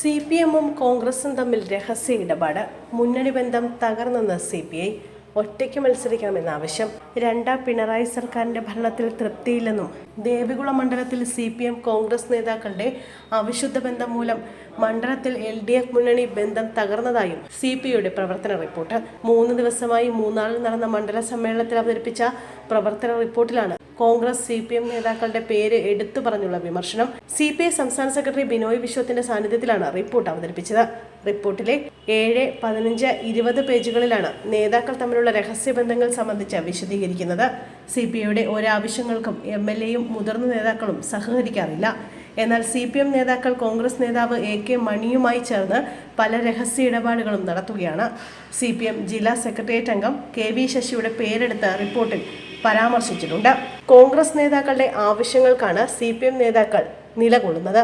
C P എമ്മും കോൺഗ്രസും തമ്മിൽ രഹസ്യ ഇടപാട്. മുന്നണി ബന്ധം തകർന്നെന്ന സി പി ഐ ഒറ്റയ്ക്ക് മത്സരിക്കണമെന്ന ആവശ്യം. രണ്ടാം പിണറായി സർക്കാരിന്റെ ഭരണത്തിൽ തൃപ്തിയില്ലെന്നും ദേവികുളം മണ്ഡലത്തിൽ സി പി എം കോൺഗ്രസ് നേതാക്കളുടെ അവിശുദ്ധ ബന്ധം മൂലം മണ്ഡലത്തിൽ എൽ ഡി എഫ് മുന്നണി ബന്ധം തകർന്നതായും സി പി ഐയുടെ പ്രവർത്തന റിപ്പോർട്ട്. മൂന്ന് ദിവസമായി മൂന്നാളിൽ നടന്ന മണ്ഡല സമ്മേളനത്തിൽ അവതരിപ്പിച്ച പ്രവർത്തന റിപ്പോർട്ടിലാണ് കോൺഗ്രസ് സി പി എം നേതാക്കളുടെ പേര് എടുത്തു പറഞ്ഞുള്ള വിമർശനം സി പി ഐ സംസ്ഥാന സെക്രട്ടറി ബിനോയ് വിശ്വത്തിന്റെ സാന്നിധ്യത്തിലാണ് റിപ്പോർട്ട് അവതരിപ്പിച്ചത്. റിപ്പോർട്ടിലെ ഏഴ് പതിനഞ്ച് ഇരുപത് പേജുകളിലാണ് നേതാക്കൾ തമ്മിലുള്ള രഹസ്യബന്ധങ്ങൾ സംബന്ധിച്ച് വിശദീകരിക്കുന്നത്. സി പി ഐയുടെ ഒരാവശ്യങ്ങൾക്കും എം എൽ എയും മുതിർന്ന നേതാക്കളും സഹകരിക്കാറില്ല. എന്നാൽ സി പി എം നേതാക്കൾ കോൺഗ്രസ് നേതാവ് എ കെ മണിയുമായി ചേർന്ന് പല രഹസ്യ ഇടപാടുകളും നടത്തുകയാണ്. സി പി എം ജില്ലാ സെക്രട്ടേറിയറ്റ് അംഗം കെ വി ശശിയുടെ പേരെടുത്ത് റിപ്പോർട്ടിൽ പരാമർശിച്ചിട്ടുണ്ട്. കോൺഗ്രസ് നേതാക്കളുടെ ആവശ്യങ്ങൾക്കാണ് സി പി എം നേതാക്കൾ നിലകൊള്ളുന്നത്.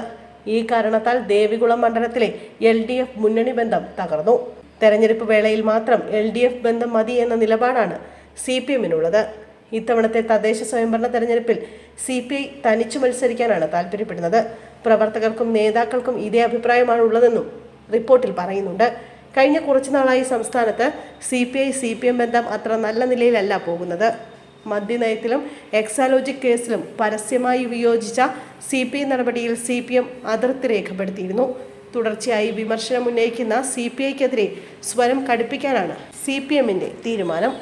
ഈ കാരണത്താൽ ദേവികുളം മണ്ഡലത്തിലെ എൽ ഡി എഫ് മുന്നണി ബന്ധം തകർന്നു. തെരഞ്ഞെടുപ്പ് വേളയിൽ മാത്രം എൽ ഡി എഫ് ബന്ധം മതി എന്ന നിലപാടാണ് സി പി എമ്മിനുള്ളത്. ഇത്തവണത്തെ തദ്ദേശ സ്വയംഭരണ തെരഞ്ഞെടുപ്പിൽ സി പി ഐ തനിച്ചു മത്സരിക്കാനാണ് താല്പര്യപ്പെടുന്നത്. പ്രവർത്തകർക്കും നേതാക്കൾക്കും ഇതേ അഭിപ്രായമാണ് ഉള്ളതെന്നും റിപ്പോർട്ടിൽ പറയുന്നുണ്ട്. കഴിഞ്ഞ കുറച്ചു നാളായി സംസ്ഥാനത്ത് C P I C P M ബന്ധം അത്ര നല്ല നിലയിലല്ല പോകുന്നത്. മദ്യനയത്തിലും എക്സാലോജിക് കേസിലും പരസ്യമായി വിയോജിച്ച സി പി ഐ നടപടിയിൽ സി പി എം അതിർത്തി രേഖപ്പെടുത്തിയിരുന്നു. തുടർച്ചയായി വിമർശനം ഉന്നയിക്കുന്ന സി പി ഐക്കെതിരെ സ്വരം കടുപ്പിക്കാനാണ് സി പി എമ്മിന്റെ തീരുമാനം.